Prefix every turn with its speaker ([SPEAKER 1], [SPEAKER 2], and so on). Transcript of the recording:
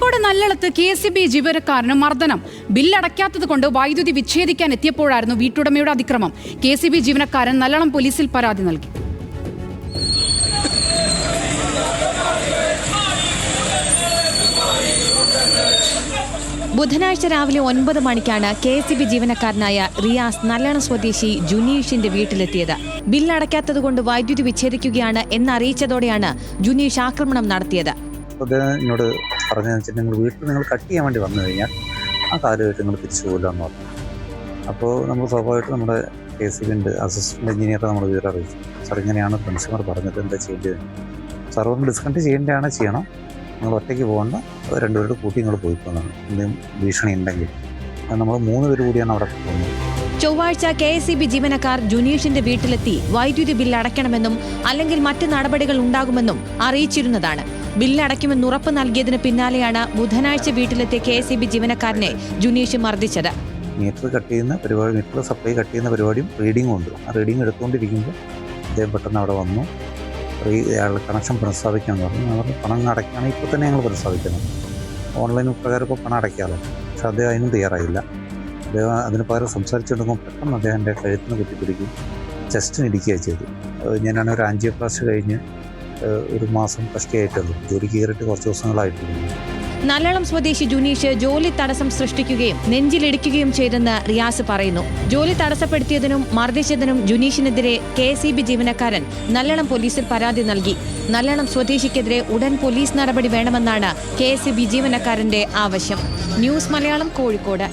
[SPEAKER 1] കോഴിക്കോട് നല്ലളത്ത് K C B ജീവനക്കാരന് മർദ്ദനം. ബില്ലടയ്ക്കാത്തത് കൊണ്ട് വൈദ്യുതി വിച്ഛേദിക്കാൻ എത്തിയപ്പോഴായിരുന്നു വീട്ടുടമയുടെ അതിക്രമം. കെ സി ബി ജീവനക്കാരൻ നല്ലളം പോലീസിൽ പരാതി നൽകി.
[SPEAKER 2] ബുധനാഴ്ച രാവിലെ ഒൻപത് മണിക്കാണ് കെ എസ് ബി ജീവനക്കാരനായ റിയാസ് നല്ലണ സ്വദേശി ജുനീഷിന്റെ വീട്ടിലെത്തിയത്. ബില്ലടയ്ക്കാത്തത് കൊണ്ട് വൈദ്യുതി വിച്ഛേദിക്കുകയാണ് എന്നറിയിച്ചതോടെയാണ് ജുനീഷ് ആക്രമണം നടത്തിയത്.
[SPEAKER 3] എന്നോട് പറഞ്ഞതെന്ന് നിങ്ങൾ വീട്ടിൽ നിങ്ങൾ കട്ട് ചെയ്യാൻ വേണ്ടി വന്നു കഴിഞ്ഞാൽ ആ കാലുമായിട്ട് നിങ്ങൾ തിരിച്ചു പോകില്ല എന്ന് പറഞ്ഞു. അപ്പോൾ നമ്മൾ സ്വാഭാവികമായിട്ട് നമ്മുടെ കെ സി ബിന്റെ അസിസ്റ്റന്റ് എഞ്ചിനീയറെ നമ്മൾ വിവരം അറിയിച്ചു. സാർ ഇങ്ങനെയാണ് കൺസ്യൂമർ പറഞ്ഞത്. എന്താ ചെയ്യേണ്ടത്? സാർ ഒന്ന് ഡിസ്കണ്ട് ചെയ്യേണ്ടതാണ് ചെയ്യണം. നിങ്ങൾ ഒറ്റയ്ക്ക് പോകണ്ട. രണ്ടുപേരുടെ കൂട്ടി നിങ്ങൾ പോയി പോകുന്നതാണ് എന്തെങ്കിലും ഭീഷണി ഉണ്ടെങ്കിൽ. നമ്മൾ മൂന്ന് പേര് കൂടിയാണ് അവിടെ പോകുന്നത്.
[SPEAKER 2] ചൊവ്വാഴ്ച കെ എസ് ബി ജീവനക്കാർ ജുനീഷിന്റെ വീട്ടിലെത്തി. വൈദ്യുതി ബില്ല് അടയ്ക്കണമെന്നും അല്ലെങ്കിൽ മറ്റ് നടപടികൾ ഉണ്ടാകുമെന്നും അറിയിച്ചിരുന്നതാണ്. ബില്ല് അടയ്ക്കുമെന്ന് ഉറപ്പ് നൽകിയതിന് പിന്നാലെയാണ് ബുധനാഴ്ച വീട്ടിലെത്തിയ കെ എസ് ഇ ബി ജീവനക്കാരനെ ജുനീഷ് മർദ്ദിച്ചത്.
[SPEAKER 3] മീറ്റർ കട്ട് ചെയ്യുന്ന പരിപാടി മീറ്റർ സപ്ലൈ കട്ട് ചെയ്യുന്ന പരിപാടിയും റീഡിങ്ങും ഉണ്ട്. ആ റീഡിങ് എടുത്തുകൊണ്ടിരിക്കുമ്പോൾ അദ്ദേഹം പെട്ടെന്ന് അവിടെ വന്നു. അയാളുടെ കണക്ഷൻ പുനഃസ്ഥാപിക്കാമെന്ന് പറഞ്ഞു. പറഞ്ഞു പണം അടയ്ക്കുകയാണെങ്കിൽ ഇപ്പോൾ തന്നെ ഞങ്ങൾ പുനഃസ്ഥാപിക്കണം. ഓൺലൈൻ പ്രകാരം ഇപ്പോൾ പണം അടയ്ക്കാമല്ലോ. പക്ഷെ അദ്ദേഹം അതിനും തയ്യാറായില്ല. അദ്ദേഹം അതിന് പകരം സംസാരിച്ചുകൊണ്ടിരിക്കുമ്പോൾ പെട്ടെന്ന് അദ്ദേഹം എന്റെ കഴുത്തിന് കുത്തിപ്പിടിക്കും ചെസ്റ്റിന് ഇടിക്കുകയാണ് ചെയ്തു. ഞാനാണ് ഒരു ആൻജിയോപ്ലാസ്റ്റ് കഴിഞ്ഞ് ഒരു മാസം കഷ്ടിയായിട്ടുള്ളൂ. ജോലി കയറിയിട്ട് കുറച്ച് ദിവസങ്ങളായിട്ടുള്ളൂ.
[SPEAKER 2] നല്ലളം സ്വദേശി ജുനീഷ് ജോലി തടസ്സം സൃഷ്ടിക്കുകയും നെഞ്ചിലിടിക്കുകയും ചെയ്തെന്ന് റിയാസ് പറയുന്നു. ജോലി തടസ്സപ്പെടുത്തിയതിനും മർദ്ദിച്ചതിനും ജുനീഷിനെതിരെ കെ സി ബി ജീവനക്കാരൻ നല്ലളം പോലീസിൽ പരാതി നൽകി. നല്ലളം സ്വദേശിക്കെതിരെ ഉടൻ പോലീസ് നടപടി വേണമെന്നാണ് കെ സി ബി ജീവനക്കാരന്റെ ആവശ്യം. ന്യൂസ് മലയാളം കോഴിക്കോട്.